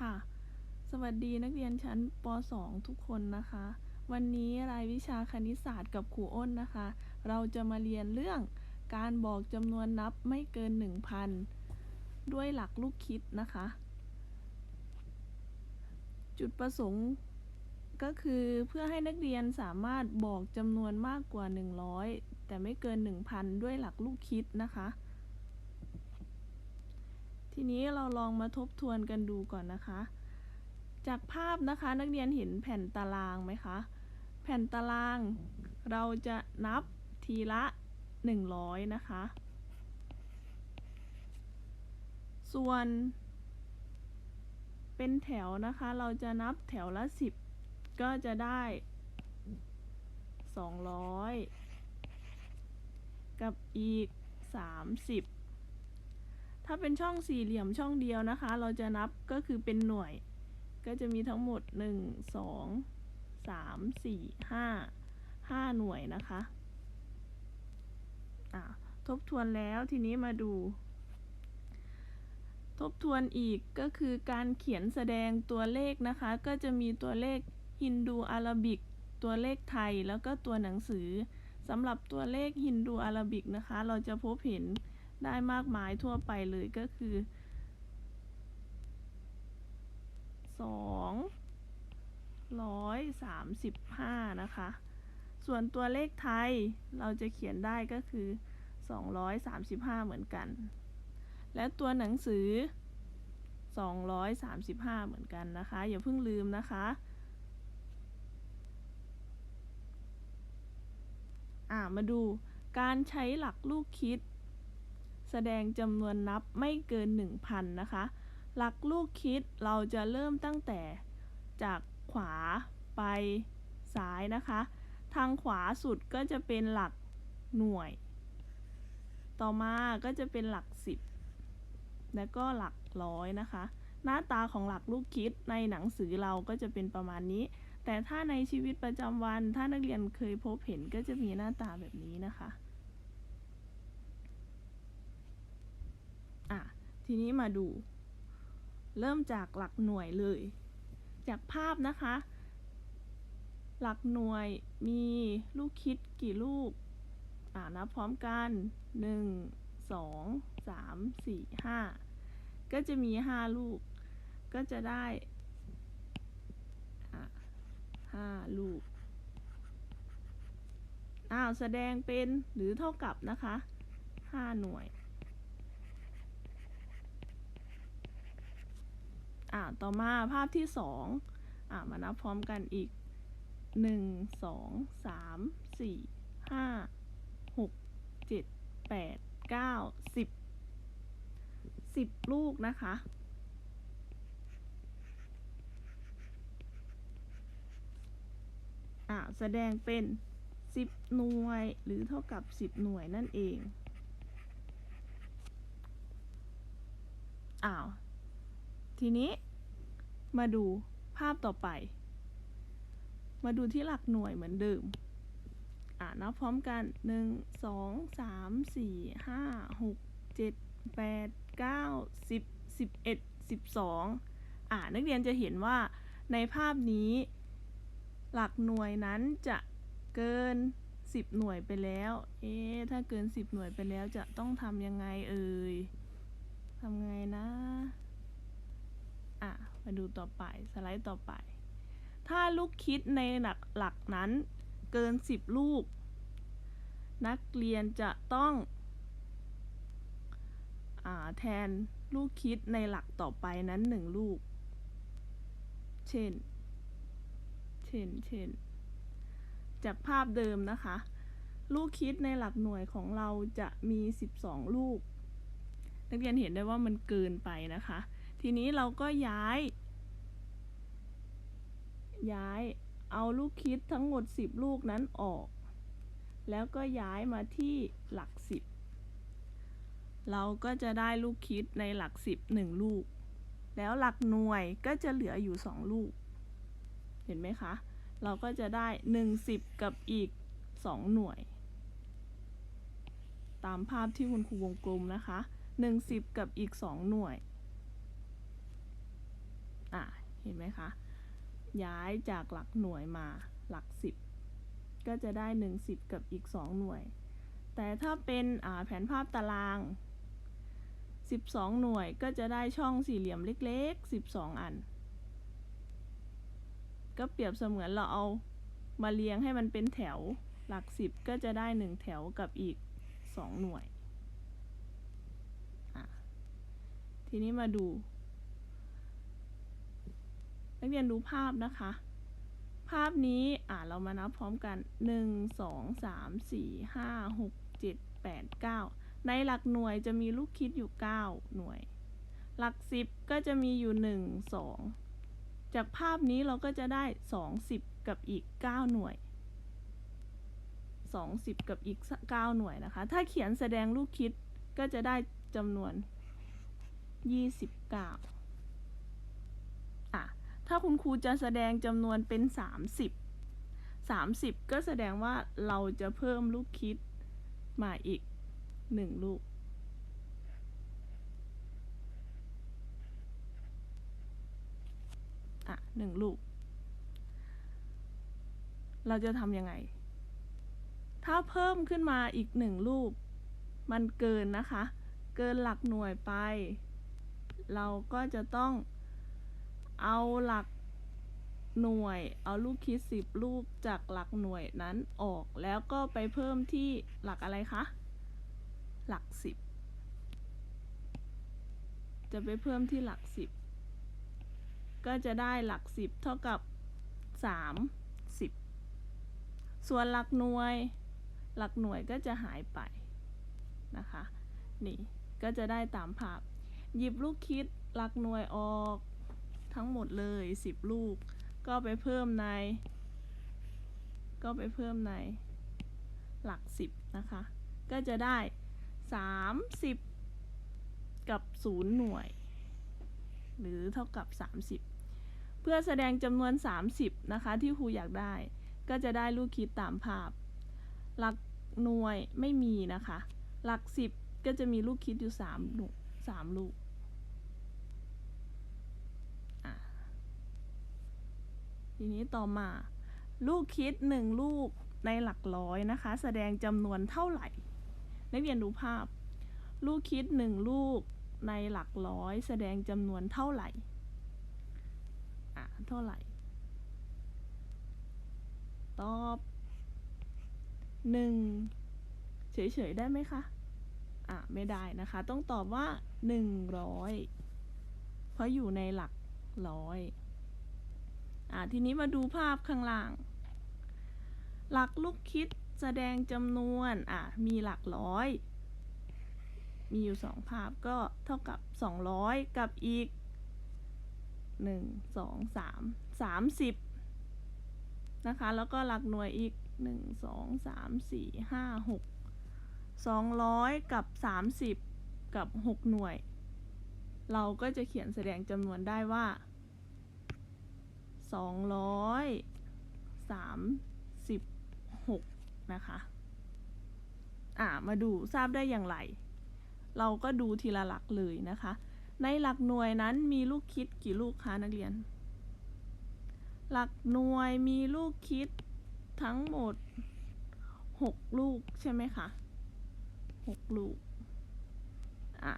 ค่ะ สวัสดีนักเรียนชั้นป .2 ทุกคนนะคะ วันนี้รายวิชาคณิตศาสตร์กับครูอ้นนะคะ เราจะมาเรียนเรื่องการบอกจำนวนนับไม่เกิน 1,000 ด้วยหลักลูกคิดนะคะ จุดประสงค์ก็คือเพื่อให้นักเรียนสามารถบอกจำนวนมากกว่า 100 แต่ไม่เกิน 1,000 ด้วยหลักลูกคิดนะคะ ทีนี้เราลองมาทบทวนกันดูก่อนนะคะ จากภาพนะคะนักเรียนเห็นแผ่นตารางไหมคะ แผ่นตารางเราจะนับทีละ 100 นะคะ ส่วน เป็นแถวนะคะ เราจะนับแถวละ 10 ก็จะได้ 200 กับอีก 30 ถ้าเป็นช่องสี่เหลี่ยมช่องเดียวนะคะ เราจะนับก็คือเป็นหน่วย ก็จะมีทั้งหมด 1 2 3 4 5 5 หน่วยนะคะอะทบทวนแล้วทีนี้มาดู ทบทวนอีกก็คือการเขียนแสดงตัวเลขนะคะ ก็จะมีตัวเลขฮินดูอาราบิก ตัวเลขไทยแล้วก็ตัวหนังสือสำหรับตัวเลขฮินดูอาราบิกนะคะ เราจะพบเห็น ได้มากมายทั่วไปเลยก็คือสองร้อยสามสิบห้านะคะ ส่วนตัวเลขไทยเราจะเขียนได้ก็คือสองร้อยสามสิบห้าเหมือนกัน และตัวหนังสือสองร้อยสามสิบห้าเหมือนกันนะคะ อย่าเพิ่งลืมนะคะอ่ามาดูการใช้หลักลูกคิด แสดงจำนวนนับไม่เกิน 1,000 นะคะ หลักลูกคิดเราจะเริ่มตั้งแต่จากขวาไปซ้ายนะคะ ทางขวาสุดก็จะเป็นหลักหน่วย ต่อมาก็จะเป็นหลัก 10 แล้วก็หลักร้อยนะคะ หน้าตาของหลักลูกคิดในหนังสือเราก็จะเป็นประมาณนี้ แต่ถ้าในชีวิตประจำวันถ้านักเรียนเคยพบเห็นก็จะมีหน้าตาแบบนี้นะคะ อะ ทีนี้มาดู เริ่มจากหลักหน่วยเลย จากภาพนะคะ หลักหน่วยมีลูกคิดกี่ลูก อ่านับพร้อมกัน 1 2 3 4 5 ก็จะมี 5 ลูก ก็จะได้อะ5ลูก อ้าว แสดงเป็นหรือเท่ากับนะคะ 5 หน่วย อ่าต่อมาภาพที่สองอ่ามานับพร้อมกันอีกหนึ่งสองสามสี่ห้าหกเจ็ดแปดเก้าสิบสิบลูกนะคะอ่าแสดงเป็นสิบหน่วยหรือเท่ากับสิบหน่วยนั่นเองอ้าว ทีนี้มาดูภาพต่อไป มาดูที่หลักหน่วยเหมือนเดิม อ่านับพร้อมกัน 1 2 3 4 5 6 7 8 9 10 11 12 อ่านักเรียนจะเห็นว่าในภาพนี้ หลักหน่วยนั้นจะเกิน 10 หน่วยไปแล้ว เอ๊ะ ถ้าเกิน 10 หน่วยไปแล้วจะต้องทำยังไงเอ่ยทำไงนะ อะมาดูต่อไปสไลด์ต่อไป ถ้าลูกคิดในหลักหลักนั้นเกิน 10 ลูก นักเรียนจะต้องอแทนลูกคิดในหลักต่อไปนั้น 1 ลูก เช่น เช่น เช่น จากภาพเดิมนะคะ ลูกคิดในหลักหน่วยของเราจะมี 12 ลูก นักเรียนเห็นได้ว่ามันเกินไปนะคะ ทีนี้เราก็ย้าย ย้ายเอาลูกคิดทั้งหมด 10 ลูกนั้นออก แล้วก็ย้ายมาที่หลัก 10 เราก็จะได้ลูกคิดในหลัก 10 1 ลูก แล้วหลักหน่วยก็จะเหลืออยู่ 2 ลูก เห็นไหมคะ เราก็จะได้ 1 10 กับอีก 2 หน่วย ตามภาพที่คุณครูวงกลมนะคะ 1 10 กับอีก 2 หน่วย อะเห็นไหมคะ ย้ายจากหลักหน่วยมาหลักสิบก็จะได้หนึ่งสิบกับอีกสองหน่วย แต่ถ้าเป็นแผนภาพตาราง 12 หน่วยก็จะได้ช่องสี่เหลี่ยมเล็กๆ 12 อัน ก็เปรียบเสมือนเราเอามาเรียงให้มันเป็นแถวหลักสิบก็จะได้หนึ่งแถวกับอีก 2 หน่วย ทีนี้มาดู นักเรียนดูภาพนะคะ ภาพนี้อ่าเรามานับพร้อมกัน 1 2 3 4 5 6 7 8 9 ในหลักหน่วยจะมีลูกคิดอยู่ 9 หน่วย หลักสิบก็จะมีอยู่ 1 2 จากภาพนี้เราก็จะได้2 10กับอีก 9 หน่วย2 10กับอีก 9 หน่วยนะคะ ถ้าเขียนแสดงลูกคิดก็จะได้จำนวน 29 ถ้าคุณครูจะแสดงจำนวนเป็น 30 30 ก็แสดงว่าเราจะเพิ่มลูกคิดมาอีก 1 ลูก อะหนึ่งลูก เราจะทำยังไง ถ้าเพิ่มขึ้นมาอีกหนึ่งลูก มันเกินนะคะ เกินหลักหน่วยไป เราก็จะต้อง เอาหลักหน่วย เอาลูกคิดสิบลูกจากหลักหน่วยนั้นออก แล้วก็ไปเพิ่มที่หลักอะไรคะ หลักสิบจะไปเพิ่มที่หลักสิบก็จะได้หลักสิบเท่ากับสามสิบส่วนหลักหน่วย หลักหน่วยก็จะหายไปนะคะ นี่ ก็จะได้ตามภาพ หยิบลูกคิดหลักหน่วยออก ทั้งหมดเลยสิบลูก ก็ไปเพิ่มใน ก็ไปเพิ่มในหลักสิบนะคะ ก็จะได้สามสิบกับศูนย์หน่วย หรือเท่ากับ 30 เพื่อแสดงจำนวน 30 นะคะ ที่ครูอยากได้ ก็จะได้ลูกคิดตามภาพ หลักหน่วยไม่มีนะคะ หลัก 10 ก็จะมีลูกคิดอยู่3หนู3ลูกอะ ทีนี้ต่อมา ลูกคิด 1 ลูกในหลักร้อยนะคะ แสดงจำนวนเท่าไหร่ นักเรียนดูภาพ ลูกคิด 1 ลูกในหลักร้อย แสดงจำนวนเท่าไหร่อะเท่าไหร่ ตอบหนึ่งเฉยๆ ได้ไหมคะ อะ ไม่ได้นะคะ ต้องตอบว่าหนึ่งร้อยเพราะอยู่ในหลักร้อย ทีนี้มาดูภาพข้างล่าง หลักลูกคิดแสดงจำนวนมีหลักร้อย มีอยู่สองภาพก็เท่ากับ 200 กับอีก 1 2 3 30 นะคะ แล้วก็หลักหน่วยอีก 1 2 3 4 5 6 200 กับ 30 กับ 6 หน่วย เราก็จะเขียนแสดงจำนวนได้ว่า 236นะคะ อ่ามาดูทราบได้อย่างไร เราก็ดูทีละหลักเลยนะคะ ในหลักหน่วยนั้นมีลูกคิดกี่ลูกคะนักเรียน หลักหน่วยมีลูกคิดทั้งหมด 6 ลูกใช่ไหมคะ 6 ลูก อะ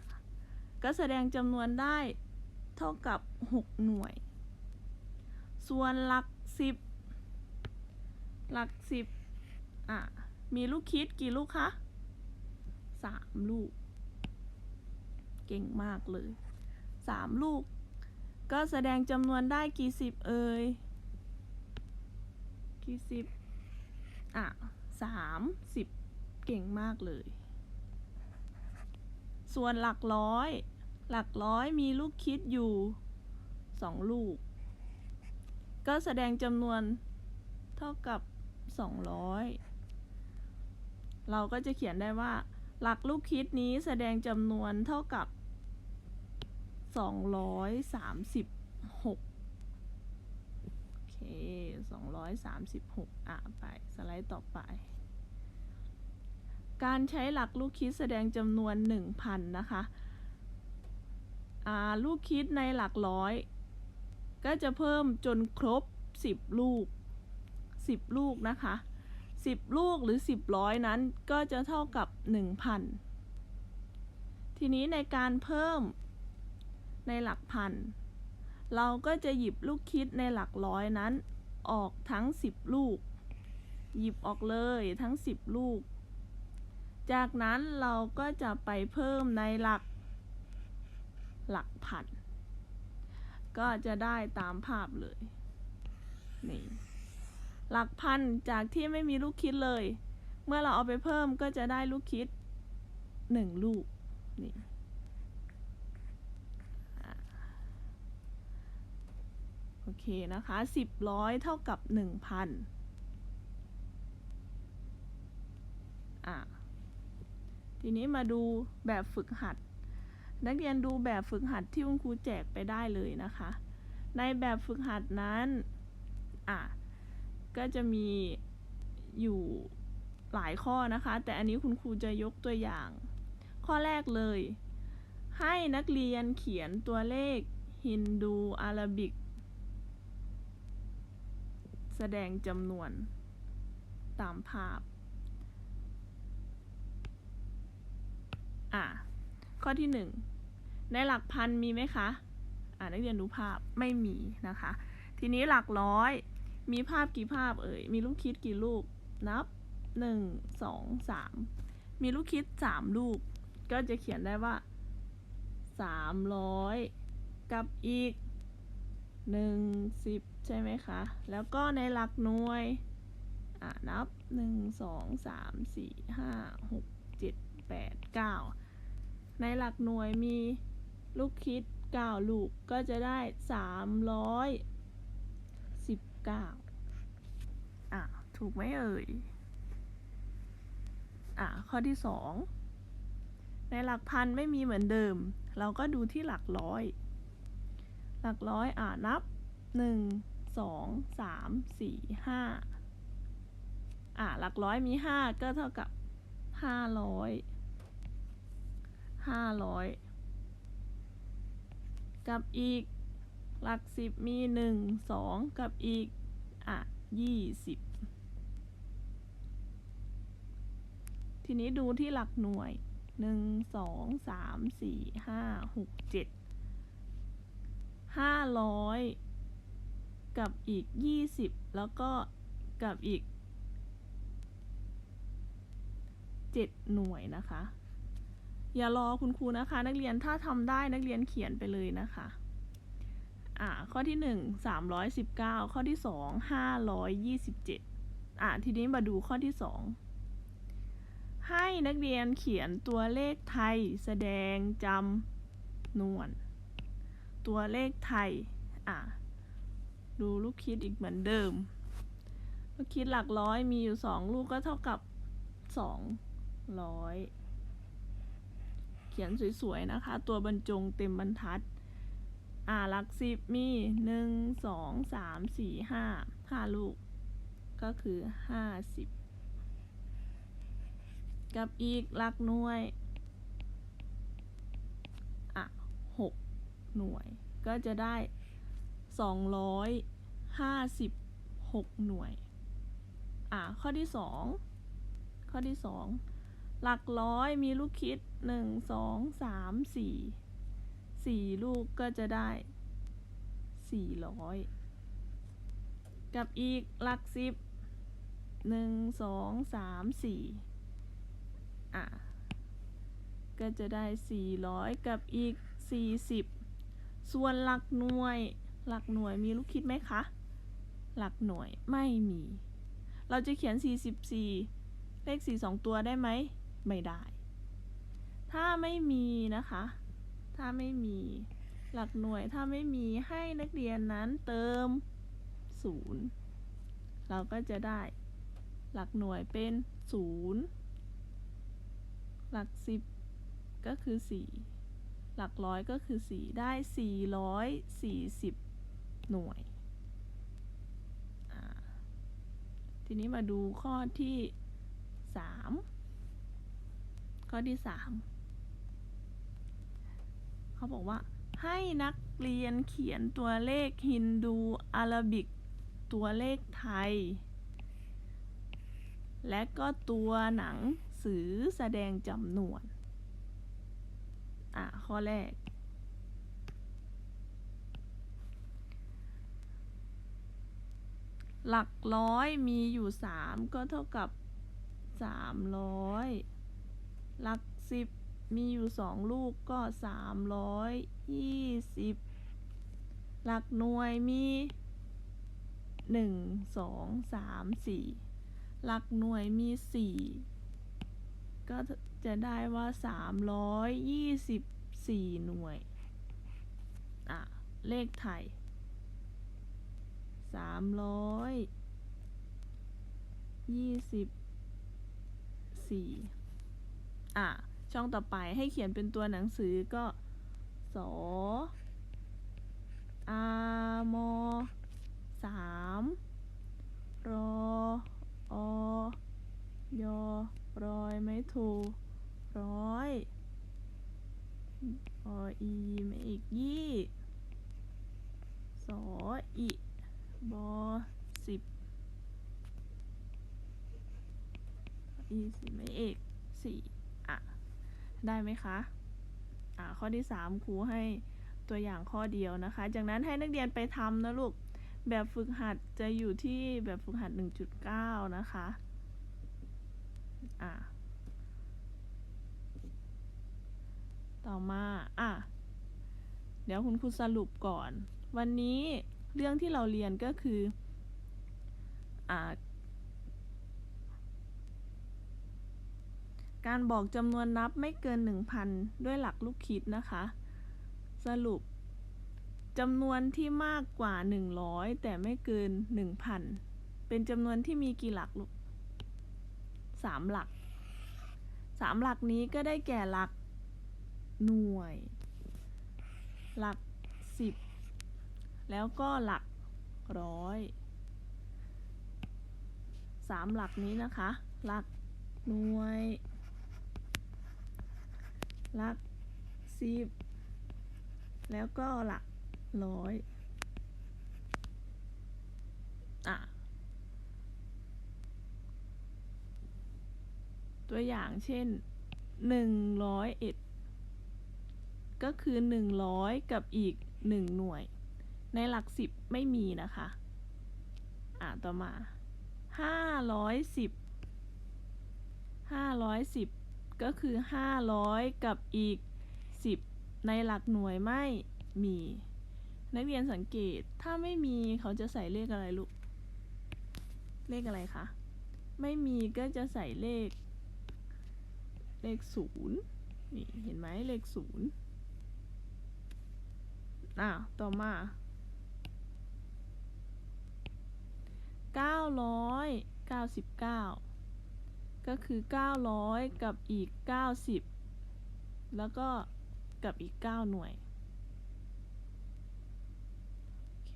ก็แสดงจำนวนได้เท่ากับ 6 หน่วย ส่วนหลัก10หลัก10อะ มีลูกคิดกี่ลูกคะ3ลูก เก่งมากเลยสามลูก ก็แสดงจำนวนได้กี่สิบเอ่ย กี่สิบอะสามสิบเก่งมากเลย ส่วนหลักร้อย หลักร้อยมีลูกคิดอยู่สองลูก ก็แสดงจำนวนเท่ากับสองร้อยเราก็จะเขียนได้ว่า หลักลูกคิดนี้แสดงจำนวนเท่ากับ 236โอเค236 อะ ไป สไลด์ต่อไป การใช้หลักลูกคิดแสดงจำนวน 1,000 นะคะ อ่า ลูกคิดในหลักร้อย ก็จะเพิ่มจนครบ 10 ลูก 10 ลูกนะคะ 10 ลูกหรือ 10ร้อยนั้นก็จะเท่ากับ 1,000 ทีนี้ในการเพิ่มในหลักพัน เราก็จะหยิบลูกคิดในหลักร้อยนั้นออกทั้ง 10 ลูก หยิบออกเลยทั้ง 10 ลูก จากนั้นเราก็จะไปเพิ่มในหลักหลักพัน ก็จะได้ตามภาพเลย นี่ หลักพันจากที่ไม่มีลูกคิดเลย เมื่อเราเอาไปเพิ่มก็จะได้ลูกคิดหนึ่งลูก นี่โอเคนะคะสิบร้อยเท่ากับหนึ่งพันอะทีนี้มาดูแบบฝึกหัด นักเรียนดูแบบฝึกหัดที่คุณครูแจกไปได้เลยนะคะ ในแบบฝึกหัดนั้นอะก็จะมีอยู่หลายข้อนะคะ แต่อันนี้คุณครูจะยกตัวอย่าง ข้อแรกเลย ให้นักเรียนเขียนตัวเลขฮินดูอาราบิก แสดงจำนวนตามภาพ อะ ข้อที่หนึ่ง ในหลักพันมีไหมคะอ่านักเรียนดูภาพไม่มีนะคะ ทีนี้หลักร้อยมีภาพกี่ภาพเอ่ย มีลูกคิดกี่ลูก นับหนึ่งสองสามมีลูกคิดสามลูก ก็จะเขียนได้ว่าสามร้อยกับอีกหนึ่งสิบใช่ไหมคะ แล้วก็ในหลักหน่วย อ่านับหนึ่งสองสามสี่ห้าหกเจ็ดแปดเก้าในหลักหน่วยมี ลูกคิด9ลูกก็จะได้319อะถูกไหมเอ่ย อะข้อที่2ในหลักพันไม่มีเหมือนเดิม เราก็ดูที่หลักร้อย หลักร้อยอะนับ1 2 3 4 5อะหลักร้อยมี5ก็เท่ากับ500ห้าร้อย กับอีก หลักสิบมีหนึ่งสองกับอีก อะยี่สิบทีนี้ดูที่หลักหน่วยหนึ่งสองสามสี่ห้าหกเจ็ดห้าร้อยกับอีกยี่สิบแล้วก็กับอีกเจ็ดหน่วยนะคะ อย่ารอคุณครูนะคะ นักเรียนถ้าทำได้นักเรียนเขียนไปเลยนะคะอ่าข้อที่หนึ่งสามร้อยสิบเก้าข้อที่สองห้าร้อยยี่สิบเจ็ดอ่าทีนี้มาดูข้อที่สองให้นักเรียนเขียนตัวเลขไทยแสดงจำนวน ตัวเลขไทยอ่าดูลูกคิดอีกเหมือนเดิม ลูกคิดหลักร้อยมีอยู่สองลูกก็เท่ากับสองร้อย เขียนสวยๆนะคะ ตัวบรรจงเต็มบรรทัด อ่าหลักสิบมีหนึ่งสองสามสี่ห้าห้าลูก ก็คือห้าสิบกับอีกหลักหน่วย อะหกหน่วย ก็จะได้สองร้อยห้าสิบหกหน่วย อะข้อที่สองข้อที่สอง หลักร้อยมีลูกคิดหนึ่งสองสามสี่สี่ลูกก็จะได้สี่ร้อยกับอีกหลักสิบหนึ่งสองสามสี่อะก็จะได้สี่ร้อยกับอีกสี่สิบส่วนหลักหน่วย หลักหน่วยมีลูกคิดไหมคะ หลักหน่วยไม่มี เราจะเขียน 44 เลข 4 2 ตัวได้ไหม ไม่ได้ ถ้าไม่มีนะคะ ถ้าไม่มีหลักหน่วยถ้าไม่มีให้นักเรียนนั้นเติม 0 เราก็จะได้หลักหน่วยเป็น 0 หลัก 10 ก็คือ 4 หลักร้อยก็คือ 4 ได้ 440 หน่วย ทีนี้มาดูข้อที่ 3 ข้อที่3เขาบอกว่า ให้นักเรียนเขียนตัวเลขฮินดูอาราบิก ตัวเลขไทย และก็ตัวหนังสือแสดงจำนวน อะ ข้อแรกหลักร้อยมีอยู่สามก็เท่ากับสามร้อย หลักสิบมีอยู่สองลูกก็สามร้อยยี่สิบหลักหน่วยมีหนึ่งสองสามสี่หลักหน่วยมีสี่ก็จะได้ว่าสามร้อยยี่สิบสี่หน่วย อะ เลขไทยสามร้อยยี่สิบสี่ อะช่องต่อไปให้เขียนเป็นตัวหนังสือก็สออามอสามรออยอรอยไม่ถูกร้อยออีไม่อีกยี่สออีบอสิบอีสิไม่เอกสี่ ได้ไหมคะอ่าข้อที่สามครูให้ตัวอย่างข้อเดียวนะคะ จากนั้นให้นักเรียนไปทำนะลูก แบบฝึกหัดจะอยู่ที่แบบฝึกหัด 1.9 นะคะอ่าต่อมาอะเดี๋ยวคุณครูสรุปก่อน วันนี้เรื่องที่เราเรียนก็คืออ่า การบอกจำนวนนับไม่เกิน 1,000 ด้วยหลักลูกคิดนะคะ สรุปจำนวนที่มากกว่า 100 แต่ไม่เกิน 1,000 เป็นจำนวนที่มีกี่หลักลูกสามหลักสามหลักนี้ก็ได้แก่หลักหน่วย หลักสิบแล้วก็หลักร้อยสามหลักนี้นะคะ หลักหน่วย หลักสิบแล้วก็หลักร้อยอะตัวอย่างเช่นหนึ่งร้อยเอ็ดก็คือหนึ่งร้อยกับอีกหนึ่งหน่วย ในหลักสิบไม่มีนะคะ อะต่อมาห้าร้อยสิบห้าร้อยสิบ ก็คือห้าร้อยกับอีกสิบในหลักหน่วยไม่มี นักเรียนสังเกตถ้าไม่มีเขาจะใส่เลขอะไรลูก เลขอะไรคะ ไม่มีก็จะใส่เลข เลขศูนย์นี่เห็นไหมเลขศูนย์อะต่อมาเก็คือเก้าร้อยกับอีกเก้าสิบแล้วก็กับอีกเก้าหน่วย โอเค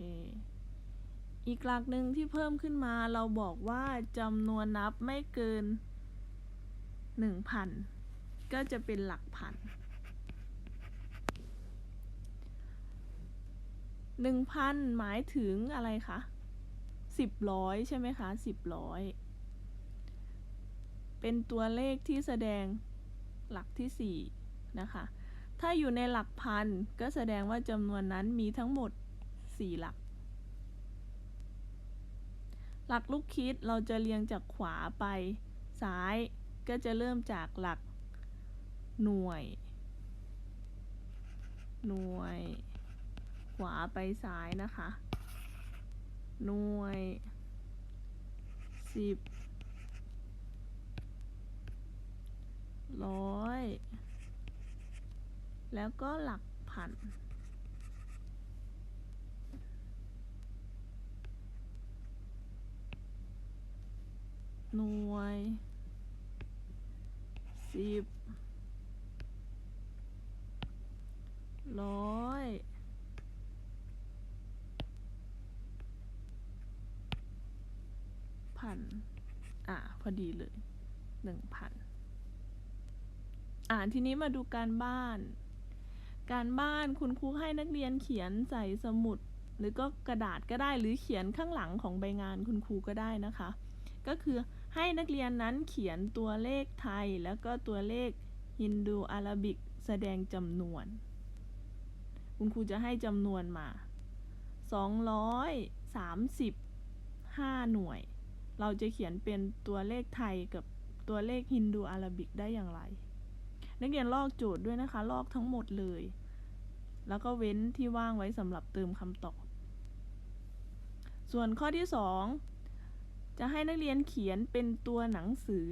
อีกหลักหนึ่งที่เพิ่มขึ้นมาเราบอกว่าจำนวนนับไม่เกินหนึ่งพันก็จะเป็นหลักพันหนึ่งพันหมายถึงอะไรคะสิบร้อยใช่ไหมคะสิบร้อย เป็นตัวเลขที่แสดงหลักที่สี่นะคะ ถ้าอยู่ในหลักพันก็แสดงว่าจำนวนนั้นมีทั้งหมดสี่หลัก หลักลูกคิดเราจะเรียงจากขวาไปซ้ายก็จะเริ่มจากหลักหน่วย หน่วย ขวาไปซ้ายนะคะ หน่วยสิบ ร้อย แล้วก็หลักพัน หน่วย สิบ ร้อยพัน อะ พอดีเลยหนึ่งพัน อ่าทีนี้มาดูการบ้าน การบ้านคุณครูให้นักเรียนเขียนใส่สมุด หรือก็กระดาษก็ได้หรือเขียนข้างหลังของใบงานคุณครูก็ได้นะคะ ก็คือให้นักเรียนนั้นเขียนตัวเลขไทย แล้วก็ตัวเลขฮินดูอาราบิกแสดงจำนวน คุณครูจะให้จำนวนมา 235 หน่วย เราจะเขียนเป็นตัวเลขไทยกับตัวเลขฮินดูอาราบิกได้อย่างไร นักเรียนลอกโจทย์ด้วยนะคะ ลอกทั้งหมดเลย แล้วก็เว้นที่ว่างไว้สำหรับเติมคำตอบ ส่วนข้อที่ 2 จะให้นักเรียนเขียนเป็นตัวหนังสือ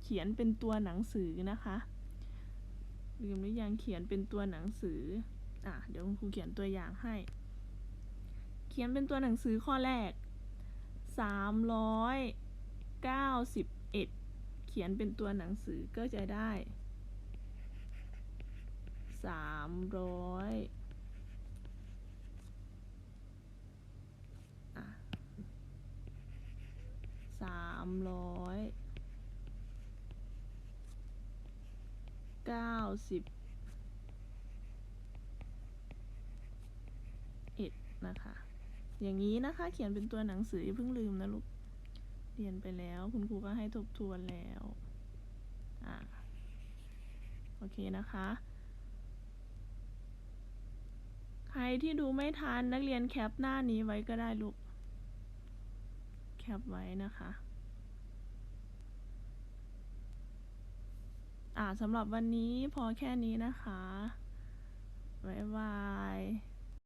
เขียนเป็นตัวหนังสือนะคะลืมหรือยังเขียนเป็นตัวหนังสืออะเดี๋ยวคุณครูเขียนตัวอย่างให้ เขียนเป็นตัวหนังสือข้อแรก 391 เขียนเป็นตัวหนังสือก็จะได้300อะ300 90เอ็ดนะคะ อย่างนี้นะคะ เขียนเป็นตัวหนังสืออย่าเพิ่งลืมนะลูก เรียนไปแล้ว คุณครูก็ให้ทบทวนแล้วอ่าโอเคนะคะ ใครที่ดูไม่ทันนักเรียนแคปหน้านี้ไว้ก็ได้ลูก แคปไว้นะคะอ่าสำหรับวันนี้พอแค่นี้นะคะ บ๊ายบาย